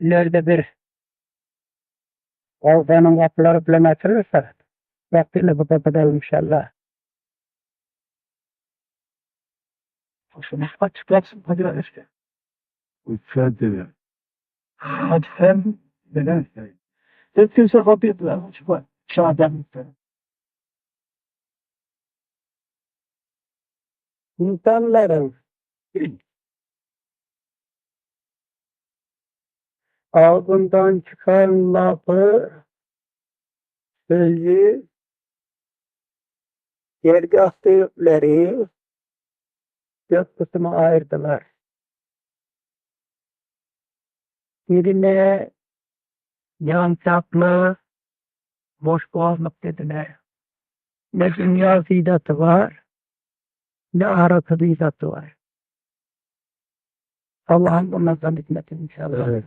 ileride bir Avdanın kapıları falan açılırsa vaktiyle bu kapıda inşallah. Hoşuma açıklarsın hadi işte. Uçadı. Hadi hem neden söyleyeyim. Hiç kimse kapıyı bulamış bu. Çağdan İnsanların ağzından çıkan lafı sözü yergah büyükleri dört kısma ayırdılar. Birine yansaklı, boş boğazlık dediler. Ne dünya zidatı var, ne ahiret zidatı var. Allah'ın bunlardan hikmetin inşallah. Evet.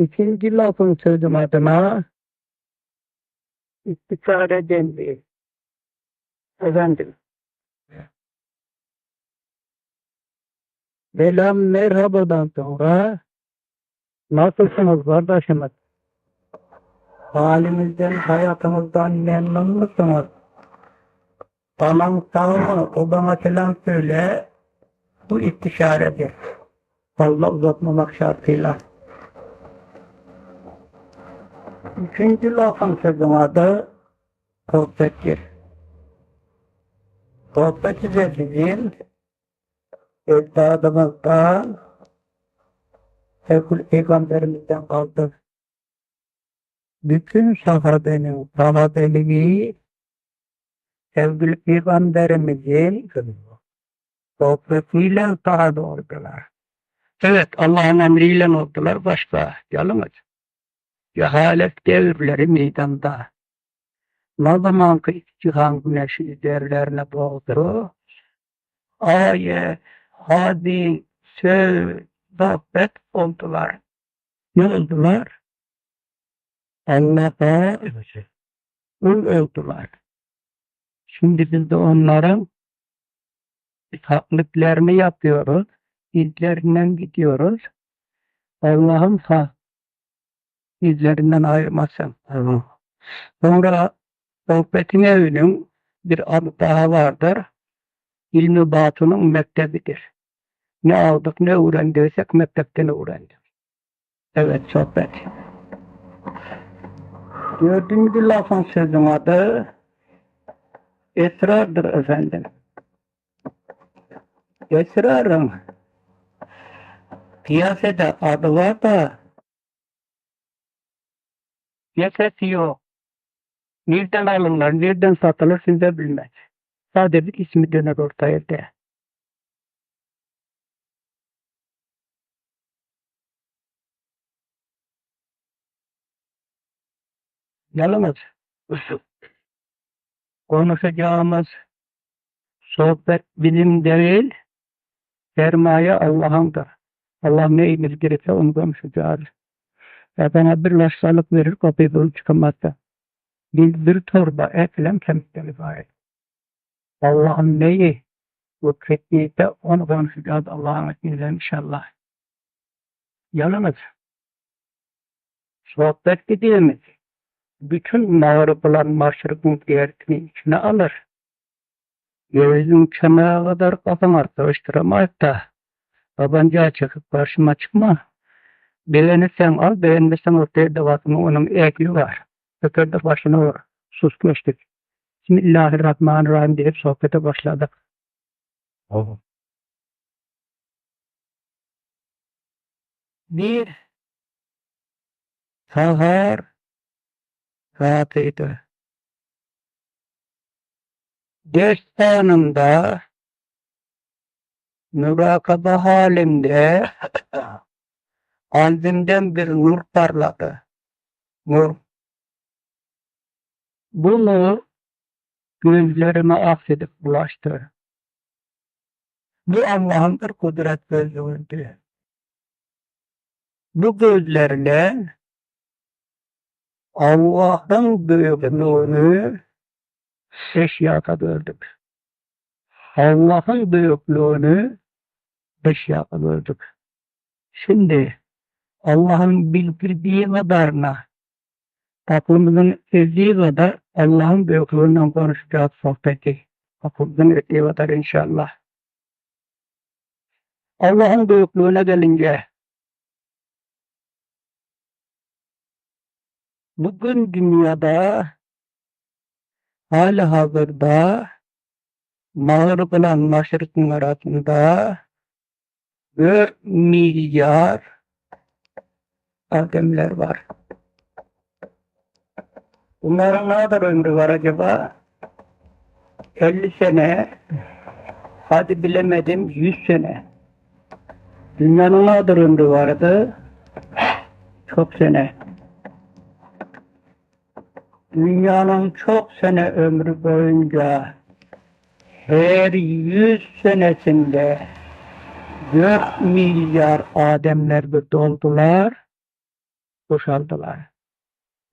İkinci lafın sözüm adına istikare dendi. Efendim. Selam merhabadan sonra nasılsınız kardeşimiz? Halimizden, hayatımızdan memnun musunuz? Tamam sağ mı? O bana selam söyle. Bu istişaredir. Fazla uzatmamak şartıyla. Üçüncü lafın sözün adı sohbettir. Sohbet ise bizim ecdadımızdan Sevgili Peygamberimizden kaldı. Bütün sahabenin sahabeliği sevgili Peygamberimizin sohbetiyle sahabe oldular. Evet Allah'ın emriyle oldular başka. Yalnız cehalet devirleri meydanda. Ne zaman ki cihan güneşi üzerlerine doğdu, ayet, hadis, söz, sohbet oldular. Ne oldular? Allah'a ul oldular. Şimdi biz de onların taklitlerini yapıyoruz. İzlerinden gidiyoruz. Allah'ım sağ izlerinden ayırmasın. Sonra sohbetin evinin bir adı daha vardır. İlmi batının mektebidir. Ne aldık ne öğrendiysek mektepten öğrendik. Evet sohbet. Dördüncü lafın sözün adı esrardır efendim. Esrarın piyasada adı var da yok. Nereden alırlar, nereden satılır siz de bilmez. Sadece ismi döner ortaya de. Yalnız konuşacağımız sohbet bilim değil, sermaye Allah'ındır. Allah ne bildirirse onu konuşacağız. Ve bana bir laşsalık verir, kapıyı bulup çıkamazsa. Biz torba etlem kemikten ibaret. Allah'ın neyi lütfettiyse onu konuşacağız Allah'ın izniyle inşallah. Yalnız sohbet dediğimiz bütün mağrıbaların maşrıkın diğerini içine alır. Gözün kemiğe kadar kafana karıştıramayız da tabancağa çıkıp karşıma çıkma. Beğenirsen al, beğenmezsen ortaya devasını onun ekli var. Ökerde başına vur. Sus geçtik. Bismillahirrahmanirrahim deyip sohbete başladık. Oh. Bir sahar saatiydi. Ders anında mürakaba halinde kalbimden bir nur parladı. Nur. Bunu gözlerime aksedip bulaştı. Bu Allah'ın bir kudret gözlüğüydü. Bu gözlerle Allah'ın büyüklüğünü eşyada gördük. Allah'ın büyüklüğünü eşyada gördük. Şimdi Allah'ın bildirdiği kadarına aklımızın ezdiği kadar Allah'ın büyüklüğünden konuşacağız sohbeti. Aklımızın ettiği kadar inşallah. Allah'ın büyüklüğüne gelince bugün dünyada hala hazırda mağrib olan maşrikın arasında 4 milyar ademler var. Bunların ne kadar ömrü var acaba? 50 sene, hadi bilemedim 100 sene. Dünyanın ne kadar ömrü vardı? Çok sene. Dünyanın çok sene ömrü boyunca her 100 senesinde 4 milyar Ademler doldular, boşaldılar.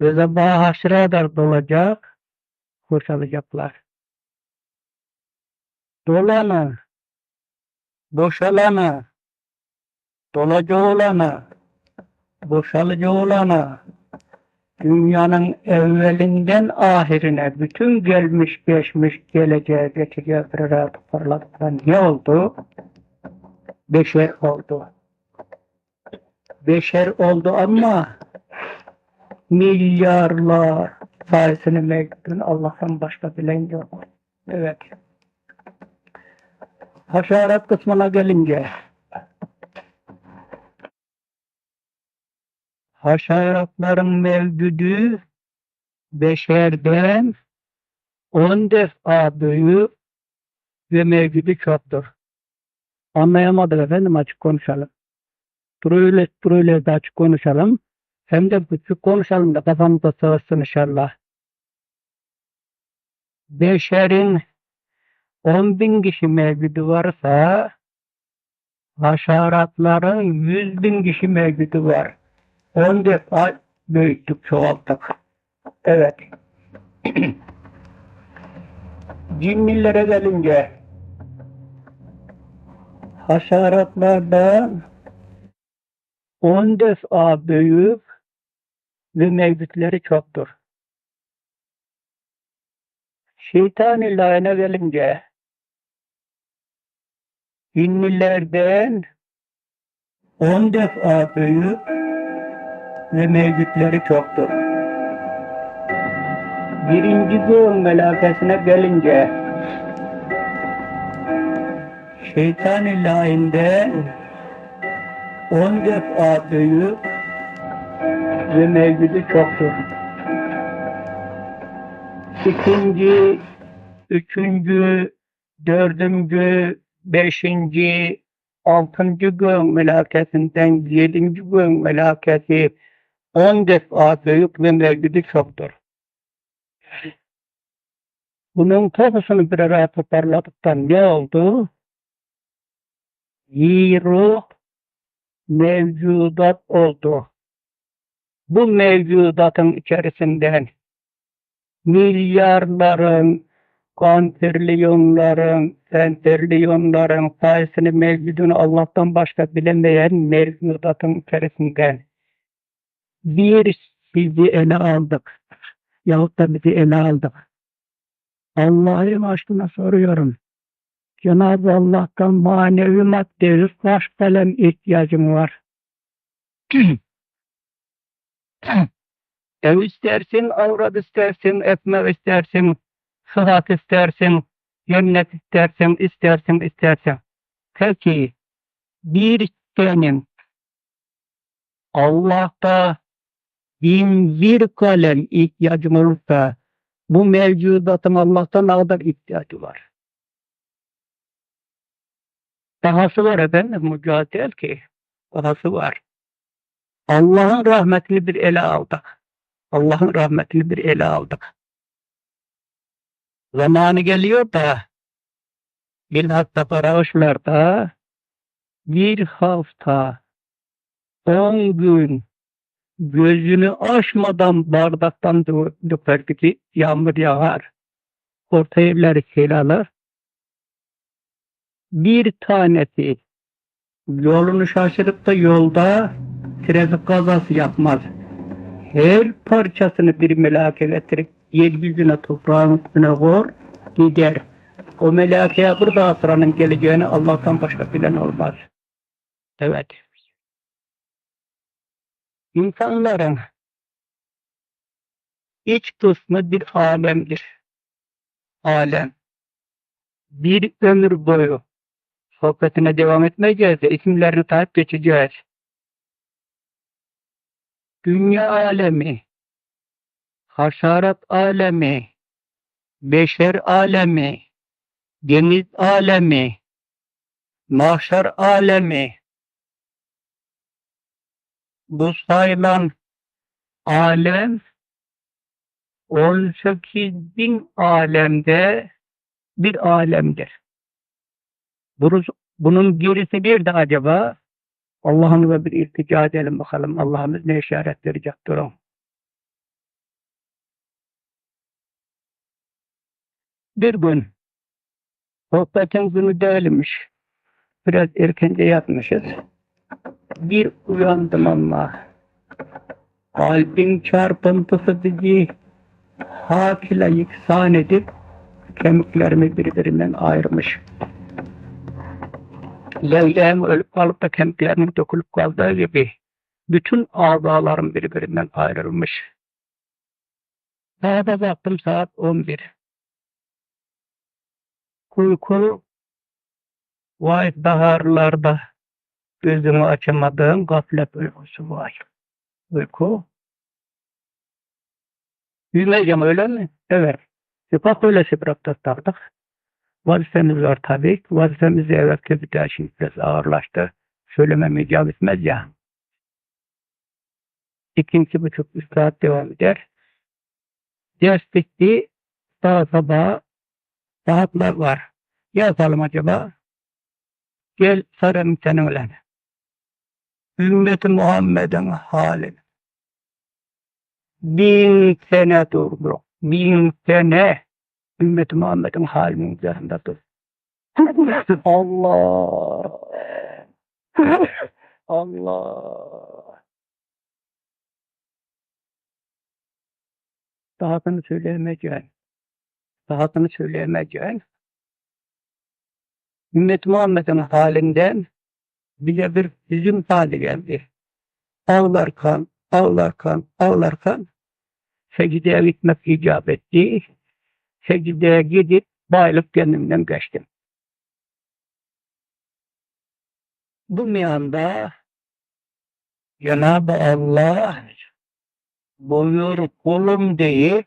Ve sabah haşre kadar dolacak, boşalacaklar. Dolanı, boşalanı, dolacak olanı, boşalıcı olanı, dünyanın evvelinden ahirine bütün gelmiş geçmiş geleceğe geçeceğe bir toparladıktan ne oldu? Beşer oldu. Beşer oldu ama milyarlar sayesinde mevcudun Allah'tan başka bilen yok. Evet. Haşerat kısmına gelince haşeratların mevcudu beşerden on defa büyük ve mevcudu çoktur. Anlayamadık efendim açık konuşalım. Böyle böyle de açık konuşalım. Hem de küçük konuşalım da kafamıza sığsın inşallah. Beşerin 10 bin kişi mevcudu varsa haşeratların 100 bin kişi mevcudu var. 10 defa büyüttük, çoğalttık. Evet. Cinnilere gelince haşeratlardan 10 defa büyük ve mevcutları çoktur. Şeytan ilahine gelince cinnilerden 10 defa büyük ve mevcutları çoktur. Birinci gün melakesine gelince şeytan ilahinden on defa büyük ve mevcudu çoktur. İkinci, üçüncü, dördüncü, beşinci, altıncı gün melaketinden yedinci gün melaketi on defa büyük ve mevcudu çoktur. Bunun topusunu bir araya toparladıktan ne oldu? Yiruh mevcudat oldu. Bu mevcudatın içerisinden milyarların, kontrilyonların, sentrilyonların sayısını mevcudunu Allah'tan başka bilemeyen mevcudatın içerisinden bir bizi ele aldık. Yahut da bizi ele aldık. Allah'ın aşkına soruyorum. Cenab-ı Allah'tan manevi madde, baş kalem ihtiyacım var. Ev istersin, avrat istersin, ekmek istersin, sıhhat istersin, cennet istersin, istersin, istersin. Peki, bir senin Allah'ta bin bir kalem ihtiyacım olursa, bu mevcudatın Allah'tan kadar ihtiyacı var? Dahası var efendim, mücadele ki. Dahası var. Allah'ın rahmetini bir ele aldık. Allah'ın rahmetini bir ele aldık. Zamanı geliyor da bilhassa paraşlarda bir hafta on gün gözünü açmadan bardaktan dö- döker gibi yağmur yağar. Orta yerleri sel alır. Bir tanesi yolunu şaşırıp da yolda trafik kazası yapmaz. Her parçasını bir melake getirip yeryüzüne toprağın üstüne koyar, gider. O melakeye bir daha sıranın geleceğini Allah'tan başka bilen olmaz. Evet. İnsanların iç kısmı bir alemdir. Alem. Bir ömür boyu sohbetine devam etmeyeceğiz de isimlerini takip geçeceğiz. Dünya alemi, haşerat alemi, beşer alemi, deniz alemi, mahşer alemi, bu sayılan alem 18 bin alemde bir alemdir. Bunun gerisi bir de acaba Allah'ımıza bir iltica edelim bakalım. Allah'ımız ne işaret verecek durun. Bir gün sohbetin günü değilmiş. Biraz erkence yatmışız. Bir uyandım ama kalbin çarpıntısı bizi hakile yeksan edip kemiklerimi birbirinden ayırmış. Leyla'm ölüp kalıp da kemiklerimin dökülüp kaldığı gibi bütün azalarım birbirinden ayrılmış. Saate baktım saat 11. Uyku vay baharlarda gözümü açamadığım gaflet uykusu var. Uyku. Büyümeyeceğim öyle mi? Evet. Sıfat öylesi bıraktık tardık. Vazifemiz var tabii. Vazifemiz evet ki bir daha şimdi biraz ağırlaştı. Söylemem icap etmez ya. İkinci buçuk üç saat devam eder. Ders bitti. Daha sabah saatler var. Ne yapalım acaba? Gel sarım seninle. Ümmeti Muhammed'in halini. Bin sene durdu. Bin sene ümmeti Muhammed'in halinin üzerinde dur. Allah. Allah. Dahasını söyleyemeyeceğim. Dahasını söyleyemeyeceğim. Ümmet Muhammed'in halinden bize bir hüzün hali geldi. Ağlarken, ağlarken, ağlarken secdeye gitmek icap etti. Secdeye gidip bayılıp kendimden geçtim. Bu meyanda Cenab-ı Allah buyur kulum diye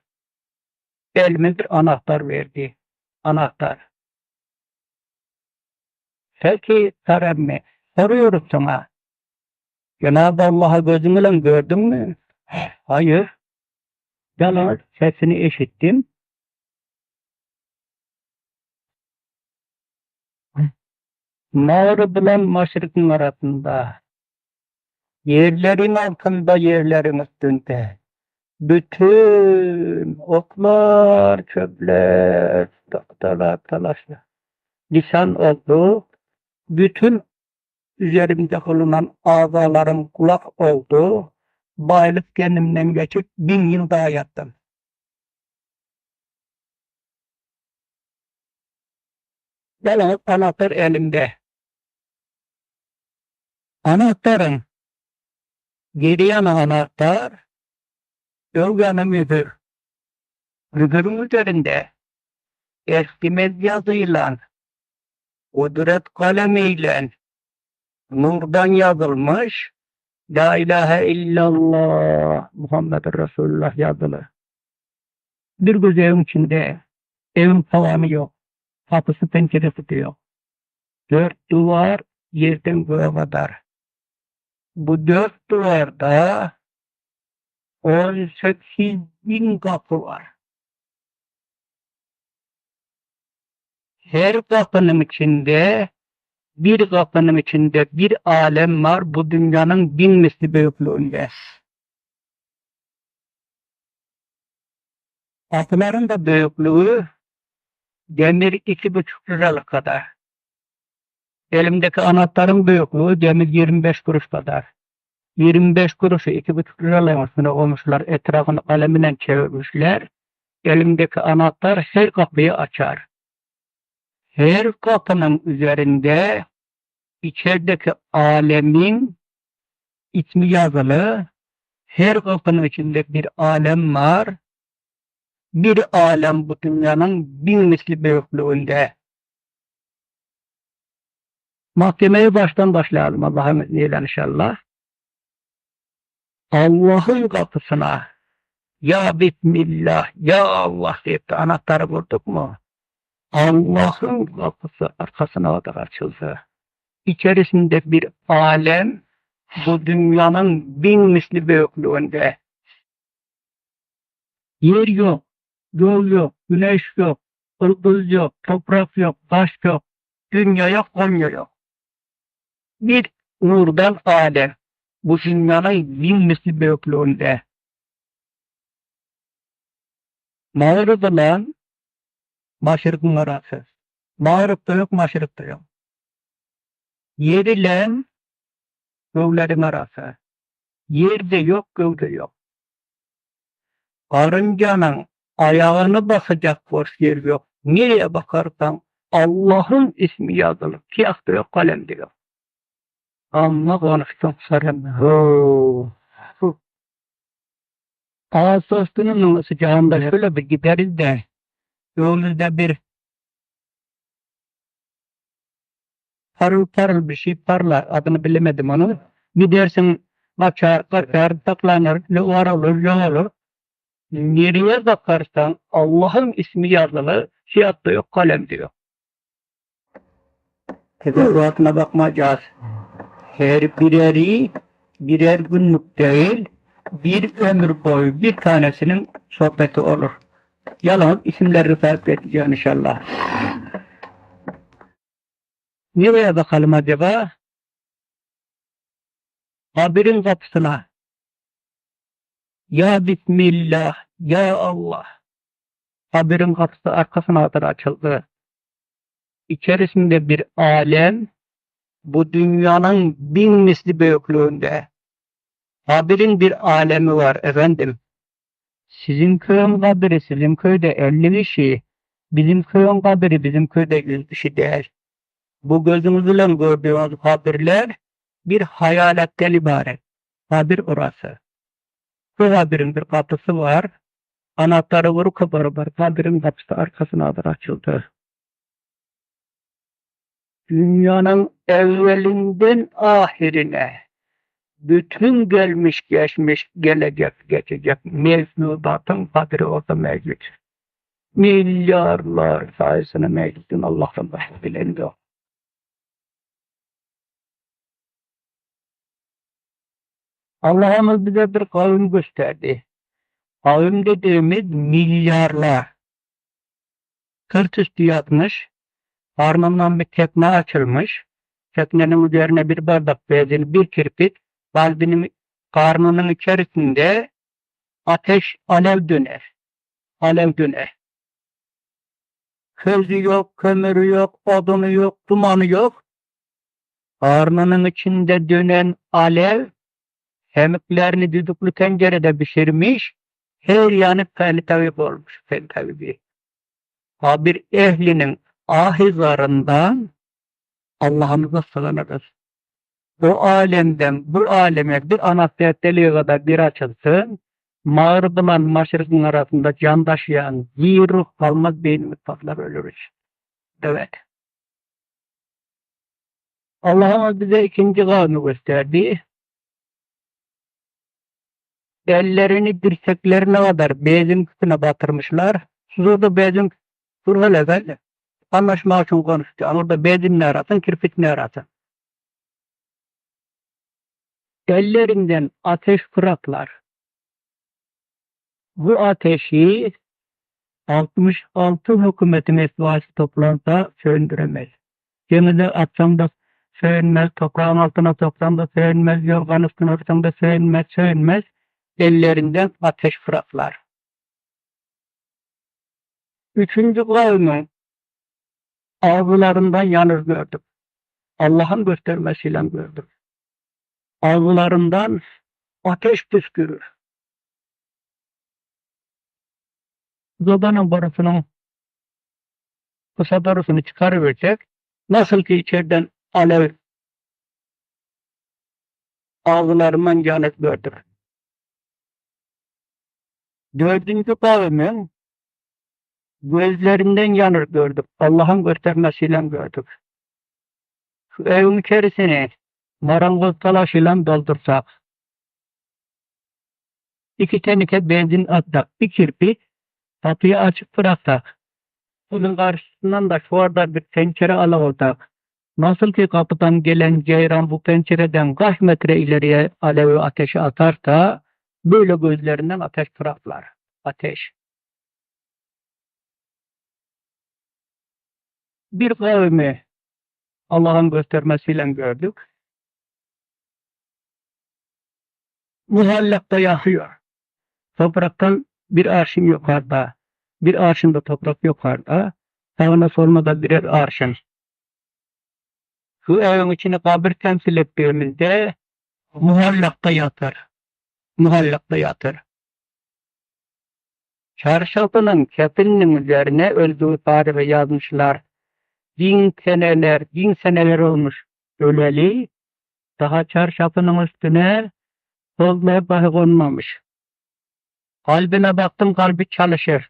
elime bir anahtar verdi. Anahtar. Peki Saremmi, soruyoruz sana. Cenab-ı Allah'ı gözümle gördün mü? Hayır. Yalnız sesini işittim. Mağrı bilen maşrikin arasında, yerlerin altında yerlerin üstünde, bütün oklar, çöpler, tahtalar, talaşlar, lisan oldu, bütün üzerimde bulunan azalarım kulak oldu, bayılıp kendimden geçip bin yıl daha yattım. Yalnız anahtar elimde. Anahtarın yana anahtar, yol yanı mühür. Mühürün üzerinde eskimez yazıyla, kudret kalemiyle nurdan yazılmış La ilahe illallah Muhammed Resulullah yazılı. Bir göz evin içinde evin tavanı yok. Kapısı penceresi de. Dört duvar yerden göğe kadar. Bu dört duvarda 18 bin kapı var. Her kapının içinde bir kapının içinde bir alem var. Bu dünyanın bin misli büyüklüğünde. Kapıların da büyüklüğü demir iki buçuk liralık kadar. Elimdeki anahtarın büyüklüğü demir 25 kuruş kadar. 25 kuruşu iki buçuk liralarına koymuşlar. Etrafını kalemle çevirmişler. Elimdeki anahtar her kapıyı açar. Her kapının üzerinde içerideki alemin ismi yazılı. Her kapının içinde bir alem var. Bir alem bu dünyanın bin misli büyüklüğünde. Mahkemeye baştan başlayalım Allah'ın izniyle inşallah. Allah'ın kapısına ya Bismillah, ya Allah deyip de anahtarı vurduk mu? Allah'ın kapısı arkasına kadar açıldı. İçerisinde bir alem bu dünyanın bin misli büyüklüğünde. Yer yok, yol yok, güneş yok, ıldız yok, toprak yok, taş yok, dünya yok, Konya yok. Bir nurdan alem bu dünyanın bin misli büyüklüğünde. Mağrıda lan maşrıkın arası. Mağrıpta yok, maşrıkta yok. Yerilen göğlerin arası. Yerde yok, göğde yok. Karıncanın ayağını basacak boş yer yok. Nereye bakarsan Allah'ın ismi yazılı. Kıyakta yok, kalemde yok. Sarım. Ho. Hu. Ağustos'un sıcağında şöyle bir gideriz de yolda bir parıl parıl bir şey parlar adını bilemedim onu. Gidersin kaçar kaçar taklanır ne var olur yol olur. Nereye bakarsan Allah'ın ismi yazılı fiyatta yok kalem diyor. Teferruatına bakmayacağız. Her bireri birer günlük değil bir ömür boyu bir tanesinin sohbeti olur. Yalan isimleri sarf edeceğim inşallah. Nereye bakalım acaba? Kabirin kapısına. Ya Bismillah, Ya Allah. Kabirin kapısı arkasına kadar açıldı. İçerisinde bir alem, bu dünyanın bin misli büyüklüğünde. Kabirin bir alemi var efendim. Sizin köyün kabiri sizin köyde 50 kişi. Bizim köyün kabiri bizim köyde 100 kişi değil. Bu gözünüzle gördüğünüz kabirler bir hayaletten ibaret. Kabir orası. Bu kabirin bir kapısı var. Anahtarı vuru kabarı var. Kabirin kapısı arkasına kadar açıldı. Dünyanın evvelinden ahirine bütün gelmiş geçmiş gelecek geçecek mevzudatın kadri orada mevcut. Milyarlar sayesinde mevcudun Allah'ın başka bilen o. Allah'ımız bize bir kavim gösterdi. Kavim dediğimiz milyarlar. Sırt üstü yatmış, karnından bir tekne açılmış, teknenin üzerine bir bardak bezeli bir kirpik, kalbinin karnının içerisinde ateş alev döner. Alev döner. Közü yok, kömürü yok, odunu yok, dumanı yok. Karnının içinde dönen alev kemiklerini düdüklü tencerede pişirmiş, her yanı peltevip olmuş peltevibi. Kabir ehlinin ahizarından Allah'ımıza sığınırız. Bu alemden bu aleme bir anahtar deliği kadar bir açılsın, mağrıbıla maşrıkın arasında can taşıyan bir ruh kalmaz beynimiz patlar ölürüz. Evet. Allah'ımız bize ikinci kavmi gösterdi. Ellerini dirseklerine kadar bezin üstüne batırmışlar. Şurada bezin şurada legal. Anlaşmak için konuştu. Orada arasın, kirpik ne arasın. Ellerinden ateş fıraklar. Bu ateşi 66 hükümetin esvası toplansa söndüremez. Gemide atsam da sönmez, toprağın altına soksam da sönmez, yorgan üstüne atsam da sönmez, sönmez. Ellerinden ateş fıraklar. Üçüncü kavmin ağzılarından yanır gördüm. Allah'ın göstermesiyle gördüm. Ağlarından ateş püskürür. Zobanın borusunun kısa borusunu çıkarıverecek. Nasıl ki içeriden alev ağlarından yanıp gördük. Dördüncü kavmin gözlerinden yanır gördük. Allah'ın göstermesiyle gördük. Şu evin içerisini marangoz talaşıyla doldursak, iki tenike benzin atsak, bir kirpi kapıyı açık bıraksak, bunun karşısından da şu arada bir pencere alavolsak, nasıl ki kapıdan gelen ceyran bu pencereden kaç metre ileriye alevi ateşi atarsa, böyle gözlerinden ateş fıraflar. Ateş. Bir kavmi Allah'ın göstermesiyle gördük. Muhallakta yakıyor. Topraktan bir arşın yukarıda, bir arşın da toprak yukarıda, sağına soluna da birer arşın. Şu evin içine kabir temsil ettiğimizde muhallakta yatır. Muhallakta yatır. Çarşafının kefilinin üzerine öldüğü tarihi yazmışlar. Bin seneler, bin seneler olmuş öleli. Daha çarşafının üstüne tozlaya bahi konmamış. Kalbine baktım kalbi çalışır.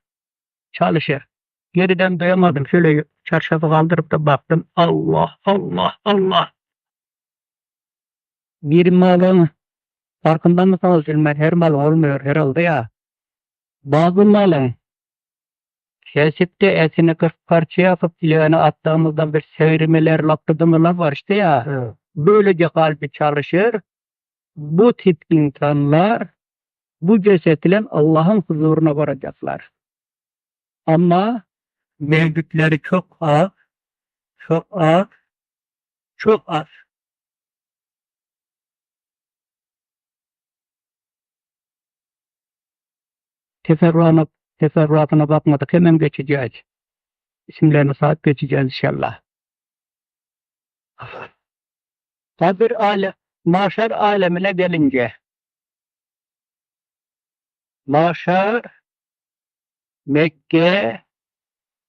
Çalışır. Geriden duyamadım. Şöyle çarşafı kaldırıp da baktım. Allah, Allah, Allah. Bir malın farkında mısınız bilmem. Her mal olmuyor herhalde ya. Bazı malın de etini kırk parça yapıp dileğine attığımızda bir sevirmeler, laktırmalar var işte ya. Evet. Böylece kalbi çalışır. Bu tip insanlar bu cesetle Allah'ın huzuruna varacaklar. Ama mevcutları çok az, çok az, çok az. Teferruatına, teferruatına bakmadık hemen geçeceğiz. İsimlerini sahip geçeceğiz inşallah. Kabir alem, mahşer alemine gelince mahşer Mekke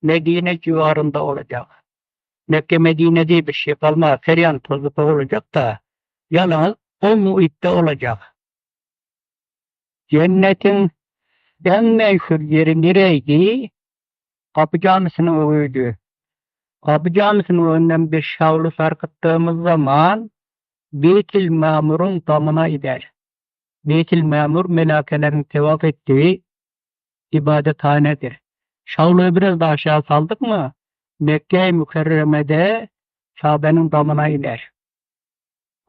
Medine civarında olacak. Mekke Medine diye bir şey kalmaz. Feryan tozu olacak da yalnız o muhitte olacak. Cennetin en meşhur yeri nereydi? Kapı Camisi'nin önüydü. Kapı Camisi'nin önünden bir şavlu sarkıttığımız zaman Beytil Mamur'un damına gider. Beytil Mamur melekelerin tevaf ettiği ibadethanedir. Şavluyu biraz daha aşağı saldık mı Mekke-i Mükerreme'de Kabe'nin damına iner.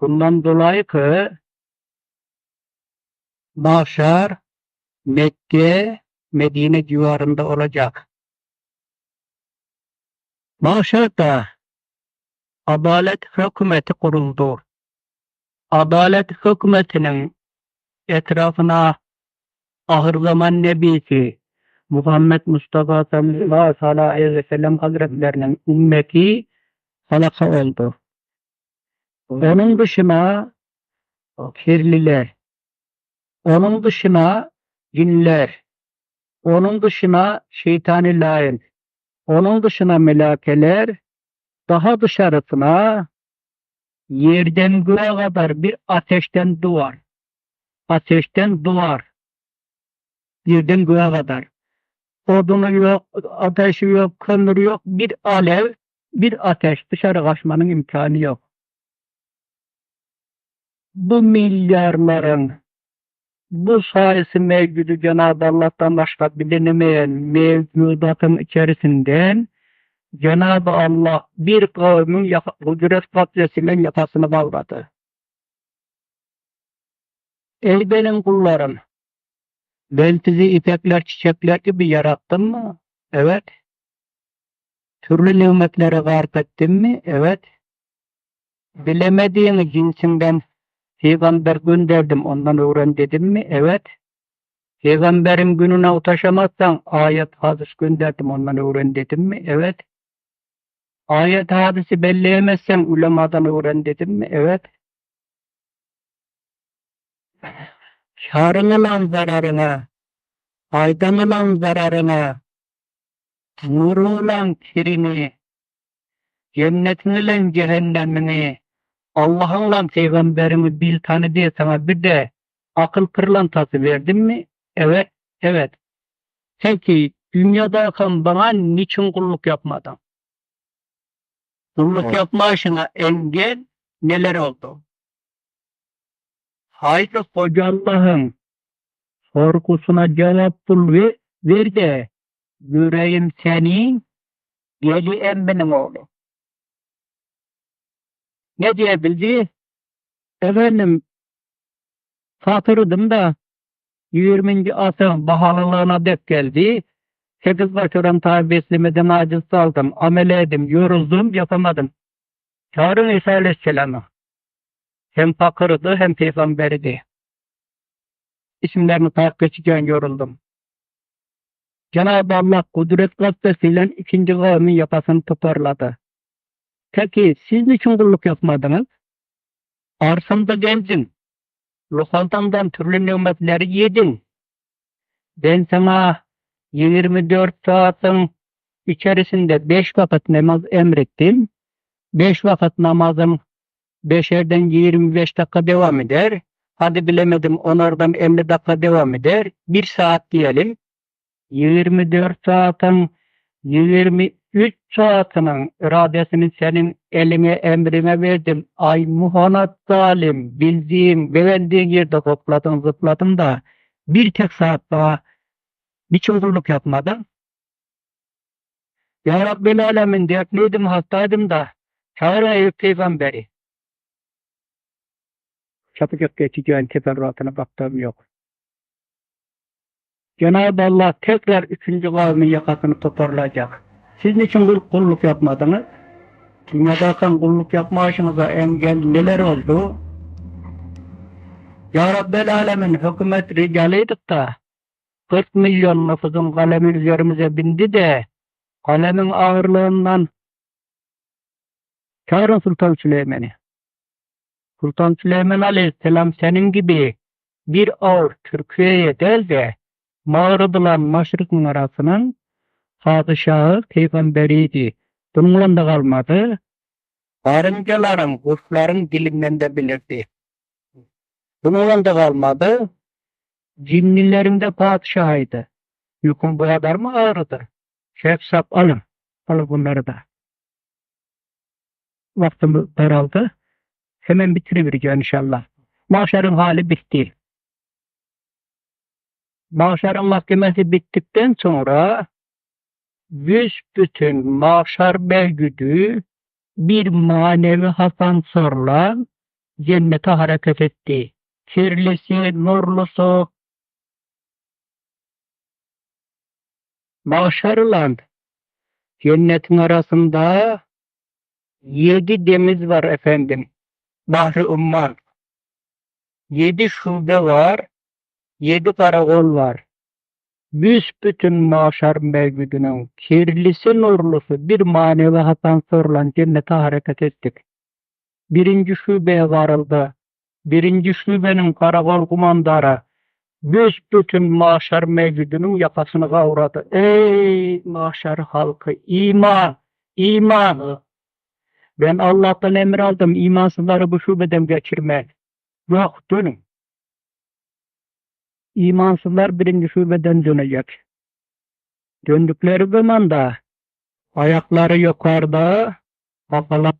Bundan dolayı ki mahşer Mekke, Medine civarında olacak. Mahşerde adalet hükümeti kuruldu. Adalet hükümetinin etrafına ahir zaman nebisi Muhammed Mustafa sallallahu aleyhi ve sellem hazretlerinin ümmeti halaka oldu. Onun dışına kirliler, onun dışına cinler, onun dışına şeytani lain, onun dışına melakeler, daha dışarısına yerden göğe kadar bir ateşten duvar. Ateşten duvar. Yerden göğe kadar. Odunu yok, ateşi yok, kömür yok, bir alev, bir ateş. Dışarı kaçmanın imkanı yok. Bu milyarların bu sayısı mevcudu Cenab-ı Allah'tan başka bilinemeyen mevcudatın içerisinden Cenab-ı Allah bir kavmin yaka, kudret katresiyle yakasını kavradı. Ey benim kullarım, ben sizi ipekler, çiçekler gibi yarattım mı? Evet. Türlü nimetlere garp ettim mi? Evet. Bilemediğin cinsinden peygamber gönderdim, ondan öğren dedim mi? Evet. Peygamberin gününe ulaşamazsan ayet hadis gönderdim, ondan öğren dedim mi? Evet. Ayet hadisi belleyemezsen ulemadan öğren dedim mi? Evet. Karın olan zararına, faydan olan zararına, nuru olan kirini, cennetin olan cehennemini, Allah'ın lan peygamberimi bil tanı diye sana bir de akıl pırlantası verdim mi? Evet, evet. Peki dünyadayken bana niçin kulluk yapmadın? Kulluk Evet. yapma işine engel neler oldu? Haydi koca Allah'ın sorgusuna cevap bul ve ver de göreyim senin geli emminin oğlu. Ne diyebildi? Efendim satırdım da 20. asrın bahalılığına dek geldi. 8 başarım tabi beslemeden aciz kaldım. Amel edim, yoruldum, yapamadım. Çağırın İsa Aleyhisselam'ı. Hem fakırdı hem peygamberdi. İsimlerini takip geçeceğim yoruldum. Cenab-ı Allah kudret gazetesiyle ikinci kavmin yapasını toparladı. Peki siz niçin kulluk yapmadınız? Arsamda geldin. Lokantamdan türlü nimetleri yedin. Ben sana 24 saatin içerisinde 5 vakit namaz emrettim. 5 vakit namazın beşerden 25 dakika devam eder. Hadi bilemedim onlardan 50 dakika devam eder. 1 saat diyelim. 24 saatin 23 saatinin iradesini senin eline emrime verdim. Ay muhanat zalim, bildiğim, güvendiğin yerde topladın, zıpladın da bir tek saat daha bir çocuk yapmadın. Ya Rabbil Alemin dertliydim, hastaydım da çağırın Eyüp Peygamberi. Çabucak geçeceğin teferruatına baktığım yok. Cenab-ı Allah tekrar üçüncü kavmin yakasını toparlayacak. Siz niçin kul- kulluk yapmadınız? Dünyadayken kulluk yapma işinize engel neler oldu? Ya Rabbel Alemin hükümet ricalıydık da 40 milyon nüfusun kalemi üzerimize bindi de kalemin ağırlığından çağırın Sultan Süleyman'ı. Sultan Süleyman Aleyhisselam senin gibi bir ağır Türkiye'ye del de mağrıdılan maşrıkın arasının padişahı peygamberiydi. Bununla da kalmadı. Karıncaların, kuşların dilinden de bilirdi. Bununla da kalmadı. Cinlilerin de padişahıydı. Yükün bu kadar mı ağrıdır? Şef sap alın. Alın bunları da. Vaktimiz daraldı. Hemen bitirivereceğim inşallah. Mahşerin hali bitti. Mahşerin mahkemesi bittikten sonra büsbütün mahşer mevcudu bir manevi hasansörle cennete hareket etti. Kirlisi, nurlusu, mahşerle cennetin arasında yedi deniz var efendim. Bahri Umman. Yedi şube var. Yedi karakol var. Büsbütün maşar mevcudunun kirlisi nurlusu bir manevi hasansörle cennete hareket ettik. Birinci şubeye varıldı. Birinci şubenin karakol kumandarı büsbütün maşar mevcudunun yakasını kavradı. Ey maşar halkı iman, iman. Ben Allah'tan emir aldım imansızları bu şubeden geçirme. Yok dönün. İmansızlar birinci şubeden dönecek. Döndükleri zaman da ayakları yukarıda, kafalar